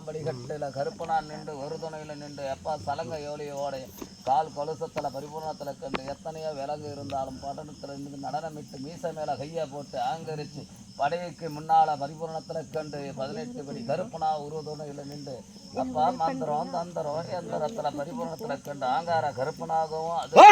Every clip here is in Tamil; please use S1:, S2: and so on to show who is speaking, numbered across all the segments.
S1: பன்னெண்டாம் கட்டில கருப்பனா நின்று ஒரு துணையில் நின்று எப்பா சலங்க யோலியோட கால் கொலுசத்தில் பரிபூர்ணத்தில் கண்டு எத்தனையோ விலங்கு இருந்தாலும் பட்டணத்தில் இருந்து நடனமிட்டு மீசை மேலே கையை போட்டு ஆங்கரித்து படைக்கு முன்னால பரிபூர்ணத்தில் கண்டு பதினெட்டு படி கருப்பனா உருவ துணையில் நின்று அப்பா மந்திரம் தந்திரம் எந்திரத்தில் பரிபூர்ணத்தில் கண்டு ஆங்கார கருப்பனாகவும் அது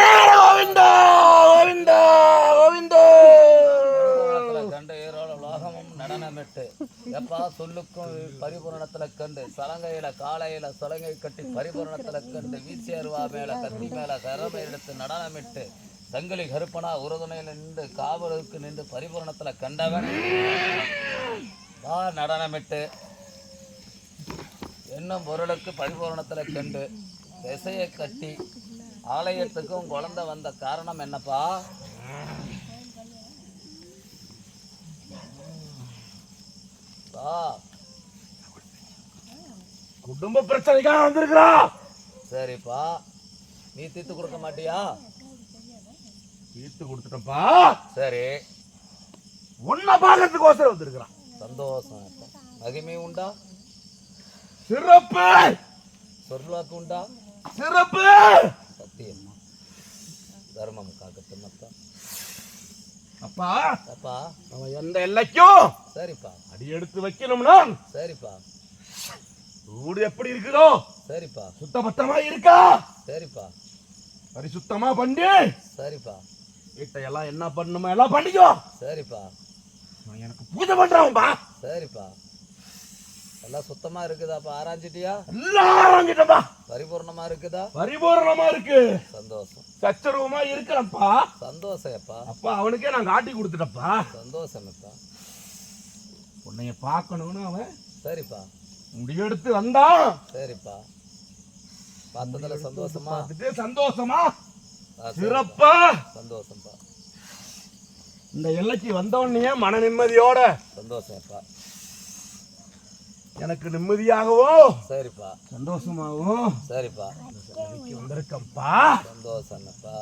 S1: லோகமும் எப்பா சொல்லுக்கும் பரிபூரணத்துல கண்டு சலங்கையில காலையில சலங்கை கட்டி பரிபூரணத்துல கண்டு வீசி அருவா மேல கத்தி மேல கரமை எடுத்து நடனமிட்டு சங்கிலி கருப்பனா உறுதுணையில் நின்று காவலுக்கு நின்று பரிபூரணத்துல கண்டவன். வா நடனமிட்டு. என்னும் பொருளுக்கு பரிபூரணத்துல கண்டு திசையை கட்டி ஆலயத்துக்கும் குழந்தை வந்த காரணம் என்னப்பா? பா
S2: குடும்ப பிரச்சனைக்காக வந்திருக்கிறா.
S1: சரிப்பா. நீ தீர்த்து கொடுக்க மாட்டியா?
S2: தீர்த்து கொடுத்துட்டப்பா.
S1: சரி.
S2: உன்னை பார்க்கறதுக்கோசரம் வந்திருக்கிறான்.
S1: சந்தோஷம். மகிமை உண்டா?
S2: சிறப்பு.
S1: சொர்லாக்கு உண்டா?
S2: சிறப்பு.
S1: சத்தியம் தர்மம் காக்கட்டும் அப்பா.
S2: அப்பா.
S1: அப்பா.
S2: நம்ம எந்த எல்லைக்கும்
S1: சரிப்பா.
S2: அடி எடுத்து வைக்கணும்னா
S1: சரிப்பா.
S2: வீடு எப்படி இருக்குதோ?
S1: சரிப்பா.
S2: சுத்தபத்தமா இருக்கா?
S1: சரிப்பா.
S2: பரிசுத்தமா பண்ணி.
S1: சரிப்பா.
S2: வீட்டை எல்லாம் என்ன பண்ணுமோ எல்லாம் பண்ணிக்கோ.
S1: சரிப்பா.
S2: நான் எனக்கு பூஜை பண்றவன்பா
S1: சரிப்பா. எல்லாம் சுத்தமா இருக்குதாப்பா ஆராய்ஞ்சிட்டியா?
S2: எல்லாரும் கிட்டப்பா
S1: பரிபூர்ணமா இருக்குதா?
S2: பரிபூரணமா இருக்கு.
S1: சந்தோஷம்.
S2: சச்சரவமா இருக்கிறப்பா
S1: சந்தோஷம் அப்பா
S2: அவனுக்கே நான் காட்டி கொடுத்துட்டப்பா
S1: சந்தோஷம் அப்பா
S2: உன்னைய பார்க்கணும்னு அவன்
S1: சரிப்பா.
S2: முடிவெடுத்து வந்தான்.
S1: சரிப்பா. பார்த்ததுல சந்தோஷமா?
S2: சந்தோஷமா. சிறப்பா.
S1: சந்தோஷம்ப்பா
S2: இந்த எல்லைக்கு வந்தவனையே மன நிம்மதியோட
S1: சந்தோஷம் அப்பா
S2: எனக்கு நிம்மதியாகவோ?
S1: சரிப்பா.
S2: சந்தோஷமாகவும்
S1: சரிப்பா.
S2: வந்திருக்கப்பா.
S1: சந்தோஷம் அப்பா